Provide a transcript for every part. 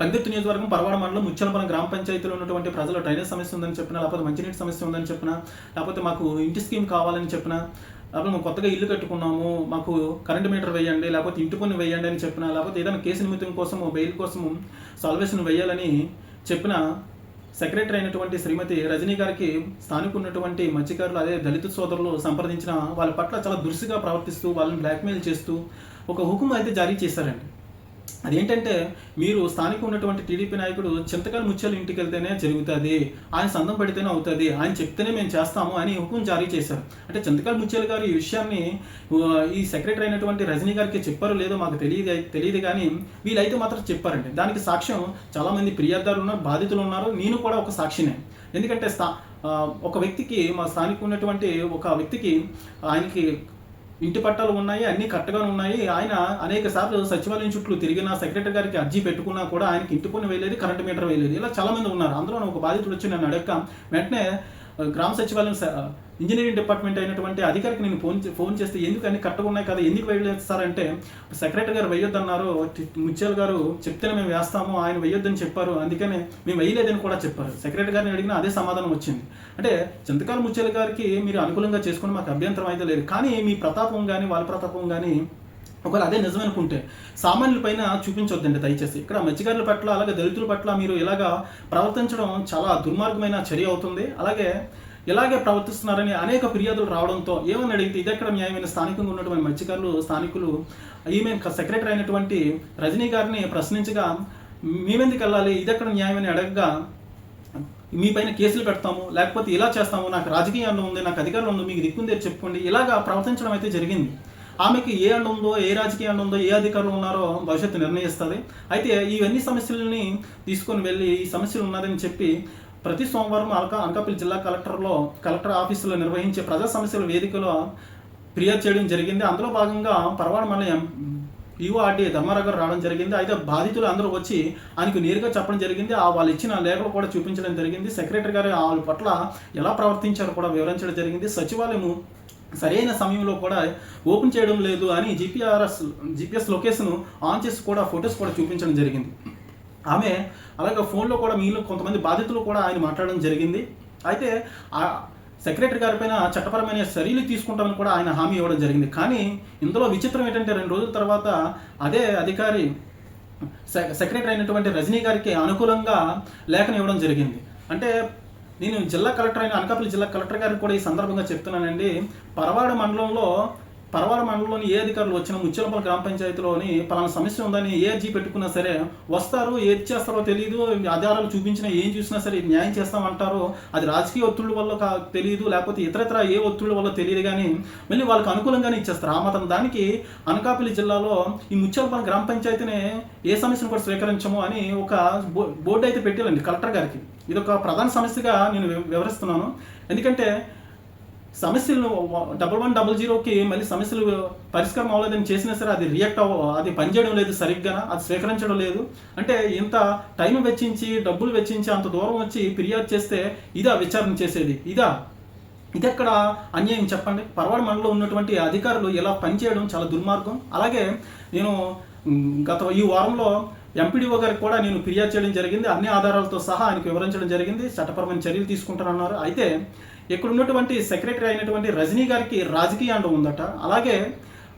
పందిర్తి నియోజకవర్గం పరవాడ మండలం ముచ్చలపురం గ్రామ పంచాయతీలో ఉన్నటువంటి ప్రజల డ్రైనేజ్ సమస్య ఉందని చెప్పినా లేకపోతే మంచినీటి సమస్య ఉందని చెప్పినా లేకపోతే మాకు ఇంటి స్కీమ్ కావాలని చెప్పినా లేకపోతే మేము కొత్తగా ఇల్లు కట్టుకున్నాము మాకు కరెంట్ మీటర్ వేయండి లేకపోతే ఇంటి పన్ను వేయండి అని చెప్పినా లేకపోతే ఏదైనా కేసు నిమిత్తం కోసం బెయిల్ కోసము సాల్వేషన్ వేయాలని చెప్పిన సెక్రటరీ అయినటువంటి శ్రీమతి రజనీ గారికి స్థానిక ఉన్నటువంటి మత్స్యకారులు అదే దళిత సోదరులు సంప్రదించిన వాళ్ళ పట్ల చాలా దురుసుగా ప్రవర్తిస్తూ వాళ్ళని బ్లాక్మెయిల్ చేస్తూ ఒక హుకుం అయితే జారీ చేశారండి. అదేంటంటే మీరు స్థానిక ఉన్నటువంటి టీడీపీ నాయకుడు చింతకాయలు ముత్యాలు ఇంటికి వెళ్తేనే జరుగుతుంది ఆయన సందం పడితేనే అవుతుంది ఆయన చెప్తేనే మేము చేస్తాము అని హుకుం జారీ చేశారు. అంటే చింతకాయలు ముత్యాలు గారు ఈ విషయాన్ని ఈ సెక్రటరీ అయినటువంటి రజనీ గారికి చెప్పారో లేదో మాకు తెలియదు తెలియదు కానీ వీళ్ళైతే మాత్రం చెప్పారండి. దానికి సాక్ష్యం చాలామంది మంది ఉన్నారు బాధితులు ఉన్నారు. నేను కూడా ఒక సాక్షినే. ఎందుకంటే స్థా ఒక వ్యక్తికి మా స్థానిక ఉన్నటువంటి ఒక వ్యక్తికి ఆయనకి ఇంటి పట్టాలు ఉన్నాయి అన్ని కరెక్ట్గానే ఉన్నాయి. ఆయన అనేక సార్లు సచివాలయం చుట్టూ తిరిగిన సెక్రటరీ గారికి అర్జీ పెట్టుకున్నా కూడా ఆయనకి ఇంటి పని వేయలేదు కరెంట్ మీటర్ వేయలేదు. ఇలా చాలామంది ఉన్నారు. అందులో ఒక బాధితుడు వచ్చి నన్ను అడగక వెంటనే గ్రామ సచివాలయం స- ఇంజనీరింగ్ డిపార్ట్మెంట్ అయినటువంటి అధికారికి నేను ఫోన్ ఫోన్ చేస్తే ఎందుకు అన్ని కరెక్ట్గా ఉన్నాయి కదా ఎందుకు వేయలేదు సార్ అంటే సెక్రటరీ గారు వేయొద్దన్నారు టి- ముత్యాల్ గారు చెప్తేనే మేము వేస్తాము ఆయన వేయొద్దని చెప్పారు అందుకనే మేము వేయలేదని కూడా చెప్పారు. సెక్రటరీ గారిని అడిగినా అదే సమాధానం వచ్చింది. అంటే చింతకాల ముత్యాల గారికి మీరు అనుకూలంగా చేసుకుని మాకు అభ్యంతరం అయితే లేదు కానీ మీ ప్రతాపం కానీ వాళ్ళ ప్రతాపం కానీ ఒకవేళ అదే నిజమనుకుంటే సామాన్యుల పైన చూపించొద్దండి దయచేసి. ఇక్కడ మత్స్యకారుల పట్ల అలాగే దళితుల పట్ల మీరు ఇలాగా ప్రవర్తించడం చాలా దుర్మార్గమైన చర్య అవుతుంది. అలాగే ఇలాగే ప్రవర్తిస్తున్నారని అనేక ఫిర్యాదులు రావడంతో ఏమని అడిగితే ఇదెక్కడ న్యాయమైన స్థానికంగా ఉన్నటువంటి మత్స్యకారులు స్థానికులు ఈమె సెక్రటరీ అయినటువంటి రజనీ గారిని ప్రశ్నించగా మేమెందుకు వెళ్ళాలి? ఇదెక్కడ న్యాయమని అడగగా మీ పైన కేసులు పెడతాము లేకపోతే ఇలా చేస్తాము నాకు రాజకీయ అండం ఉంది నాకు అధికారం ఉంది మీకు దిక్కుందే చెప్పుకోండి. ఇలాగా ప్రవర్తించడం అయితే జరిగింది. ఆమెకి ఏ అండ ఉందో ఏ రాజకీయ అండ ఉందో ఏ అధికారులు ఉన్నారో భవిష్యత్తు నిర్ణయిస్తుంది. అయితే ఇవన్నీ సమస్యలని తీసుకొని వెళ్ళి ఈ సమస్యలు ఉన్నదని చెప్పి ప్రతి సోమవారం అల్కా అనకాపల్లి జిల్లా కలెక్టర్లో కలెక్టర్ ఆఫీసులో నిర్వహించే ప్రజా సమస్యల వేదికలో ఫిర్యాదు చేయడం జరిగింది. అందులో భాగంగా పర్వాడ మలయం ఈఓ ధర్మారావు గారు రావడం జరిగింది. అయితే బాధితులు అందరూ వచ్చి ఆయనకు నేరుగా చెప్పడం జరిగింది. ఆ వాళ్ళు ఇచ్చిన లేఖలు కూడా చూపించడం జరిగింది. సెక్రటరీ గారు వాళ్ళ పట్ల ఎలా ప్రవర్తించారో కూడా వివరించడం జరిగింది. సచివాలయము సరైన సమయంలో కూడా ఓపెన్ చేయడం లేదు అని జిపిఆర్ఎస్ జిపిఎస్ లొకేషన్ ఆన్ చేసి కూడా ఫొటోస్ కూడా చూపించడం జరిగింది. ఆమె అలాగే ఫోన్లో కూడా మీలో కొంతమంది బాధితులు కూడా ఆయన మాట్లాడడం జరిగింది. అయితే ఆ సెక్రటరీ గారి పైన చట్టపరమైన చర్యలు తీసుకుంటామని కూడా ఆయన హామీ ఇవ్వడం జరిగింది. కానీ ఇందులో విచిత్రం ఏంటంటే రెండు రోజుల తర్వాత అదే అధికారి సె- సెక్రటరీ అయినటువంటి రజనీ గారికి అనుకూలంగా లేఖను ఇవ్వడం జరిగింది. అంటే నేను జిల్లా కలెక్టర్ అయిన అనకాపల్లి జిల్లా కలెక్టర్ గారికి కూడా ఈ సందర్భంగా చెప్తున్నానండి. పరవాడ మండలంలో పరవాడ మండలంలోని ఏ అధికారులు వచ్చినా ముచ్చలపల్లి గ్రామ పంచాయతీలోని పలానా సమస్య ఉందని ఏ అర్జీ పెట్టుకున్నా సరే వస్తారు ఏది చేస్తారో తెలియదు ఆధారాలు చూపించినా ఏం చూసినా సరే న్యాయం చేస్తామంటారు. అది రాజకీయ ఒత్తిళ్ళ వల్ల కా- తెలియదు లేకపోతే ఇతరత్ర ఏ ఒత్తిళ్ళ వల్ల తెలియదు కానీ మళ్ళీ వాళ్ళకి అనుకూలంగానే ఇచ్చేస్తారు. ఆ మాత్రం దానికి అనకాపల్లి జిల్లాలో ఈ ముచ్చలపల్లి గ్రామ పంచాయతీని ఏ సమస్యను కూడా స్వీకరించము అని ఒక బోర్డు అయితే పెట్టాలండి కలెక్టర్ గారికి. ఇది ఒక ప్రధాన సమస్యగా నేను వివరిస్తున్నాను. ఎందుకంటే సమస్యలు డబల్ వన్ డబల్ జీరోకి మళ్ళీ సమస్యలు పరిష్కారం అవ్వలేదని చేసినా సరే అది రియాక్ట్ అవ్వ అది పనిచేయడం లేదు సరిగ్గా అది స్వీకరించడం లేదు. అంటే ఇంత టైం వెచ్చించి డబ్బులు వెచ్చించి అంత దూరం వచ్చి ఫిర్యాదు చేస్తే ఇదా విచారణ చేసేది? ఇదా? ఇదెక్కడ అన్యాయం చెప్పండి? పర్వాడ మండలో ఉన్నటువంటి అధికారులు ఇలా పనిచేయడం చాలా దుర్మార్గం. అలాగే నేను గత ఈ వారంలో ఎంపీడీఓ గారికి కూడా నేను ఫిర్యాదు చేయడం జరిగింది. అన్ని ఆధారాలతో సహా ఆయనకు వివరించడం జరిగింది. చట్టపరమైన చర్యలు తీసుకుంటానన్నారు. అయితే ఇక్కడ ఉన్నటువంటి సెక్రటరీ అయినటువంటి రజనీ గారికి రాజకీయ అండ ఉందట. అలాగే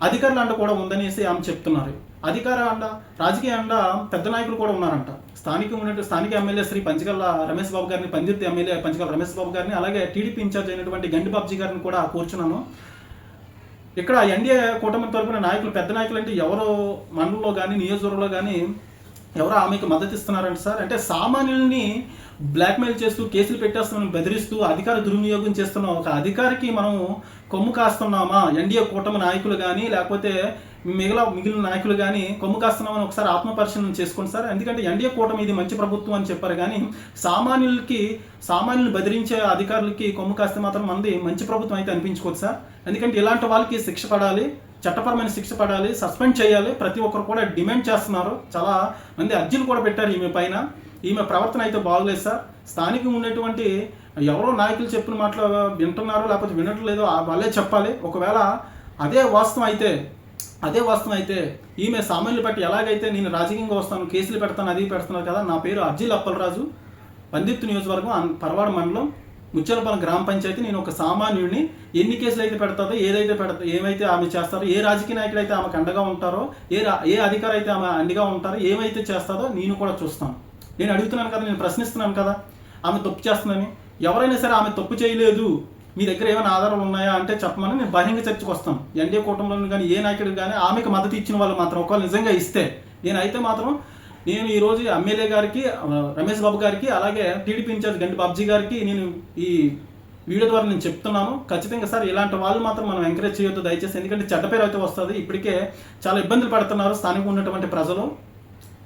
అధికారుల అండ కూడా ఉందనేసి ఆమె చెప్తున్నారు. అధికార అండ రాజకీయ అండ పెద్ద నాయకులు కూడా ఉన్నారంట. స్థానిక స్థానిక ఎమ్మెల్యే శ్రీ పంచగల్ల రమేష్ బాబు గారిని పందిర్తి ఎమ్మెల్యే పంచగల్ల రమేష్ బాబు గారిని అలాగే టీడీపీ ఇన్ఛార్జ్ అయినటువంటి గండి బాబ్జీ గారిని కూడా కూర్చున్నాను. ఇక్కడ ఎన్డీఏ కూటమి తరపున నాయకులు పెద్ద నాయకులు అంటే ఎవరో మండలంలో కానీ నియోజకవర్గంలో కానీ ఎవరో ఆమెకు మద్దతు ఇస్తున్నారంట సార్? అంటే సామాన్యుల్ని బ్లాక్మెయిల్ చేస్తూ కేసులు పెట్టేస్తున్నాం బెదిరిస్తూ అధికార దుర్వినియోగం చేస్తున్న ఒక అధికారికి మనం కొమ్ము కాస్తున్నామా? ఎన్డీఏ కూటమి నాయకులు కానీ లేకపోతే మిగిలిన మిగిలిన నాయకులు కానీ కొమ్ము కాస్తున్నామని ఒకసారి ఆత్మపరిశీలన చేసుకోండి సార్. ఎందుకంటే ఎన్డీఏ కూటమి ఇది మంచి ప్రభుత్వం అని చెప్పారు కానీ సామాన్యులకి సామాన్యులు బెదిరించే అధికారులకి కొమ్ము కాస్తే మాత్రం మంది మంచి ప్రభుత్వం అయితే అనిపించుకోవచ్చు సార్. ఎందుకంటే ఇలాంటి వాళ్ళకి శిక్ష పడాలి. చట్టపరమైన శిక్ష పడాలి సస్పెండ్ చేయాలి. ప్రతి ఒక్కరు కూడా డిమాండ్ చేస్తున్నారు. చాలా మంది అర్జీలు కూడా పెట్టారు ఈమె పైన. ఈమె ప్రవర్తన అయితే బాగలేదు సార్. స్థానికంగా ఉన్నటువంటి ఎవరో నాయకులు చెప్పిన మాటలు వింటున్నారో లేకపోతే వినట్లేదో ఆ వాళ్ళే చెప్పాలి. ఒకవేళ అదే వాస్తవం అయితే అదే వాస్తవం అయితే ఈమె సామాన్యులు బట్టి ఎలాగైతే నేను రాజకీయంగా వస్తాను కేసులు పెడతాను అది పెడుతున్నారు కదా నా పేరు అర్జీల అప్పలరాజు పందిత్తు నియోజకవర్గం పర్వాడ మండలం ముచ్చలపాలెం గ్రామ పంచాయతీ నేను ఒక సామాన్యుడిని ఎన్ని కేసులు అయితే పెడతారో ఏదైతే పెడతా ఏమైతే ఆమె చేస్తారో ఏ రాజకీయ నాయకులు అయితే ఆమెకు అండగా ఉంటారో ఏ రా- ఏ అధికారి అయితే ఆమె అండగా ఉంటారో ఏమైతే చేస్తారో నేను కూడా చూస్తాను. నేను అడుగుతున్నాను కదా నేను ప్రశ్నిస్తున్నాను కదా ఆమె తప్పు చేస్తుందని. ఎవరైనా సరే ఆమె తప్పు చేయలేదు. మీ దగ్గర ఏమైనా ఆధారాలు ఉన్నాయా అంటే చెప్పమని నేను బహిరంగ చర్చకు వస్తాను. ఎన్డీఏ కూటమిలో కానీ ఏ నాయకుడు కానీ ఆమెకు మద్దతు ఇచ్చిన వాళ్ళు మాత్రం ఒకవేళ నిజంగా ఇస్తే నేనైతే మాత్రం నేను ఈ రోజు ఎమ్మెల్యే గారికి రమేష్ బాబు గారికి అలాగే టీడీపీ ఇన్ఛార్జ్ గంటి బాబ్జీ గారికి నేను ఈ వీడియో ద్వారా నేను చెప్తున్నాను. ఖచ్చితంగా సార్ ఇలాంటి వాళ్ళు మాత్రం మనం ఎంకరేజ్ చేయొద్దు దయచేసి ఎందుకంటే చెడ్డ పేరు అయితే వస్తుంది. ఇప్పటికే చాలా ఇబ్బందులు పడుతున్నారు స్థానికంగా ఉన్నటువంటి ప్రజలు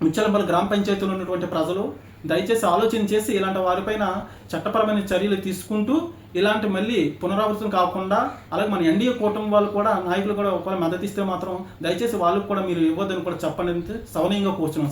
ముచ్చలపల్లి గ్రామ పంచాయతీలో ఉన్నటువంటి ప్రజలు. దయచేసి ఆలోచన చేసి ఇలాంటి వారిపైన చట్టపరమైన చర్యలు తీసుకుంటూ ఇలాంటి మళ్ళీ పునరావృతం కాకుండా అలాగే మన ఎన్డీఏ కూటమి వాళ్ళు కూడా నాయకులు కూడా ఒకవేళ మద్దతు ఇస్తే మాత్రం దయచేసి వాళ్ళకు కూడా మీరు ఇవ్వద్దని కూడా చెప్పండి సవనీయంగా కూర్చున్నాం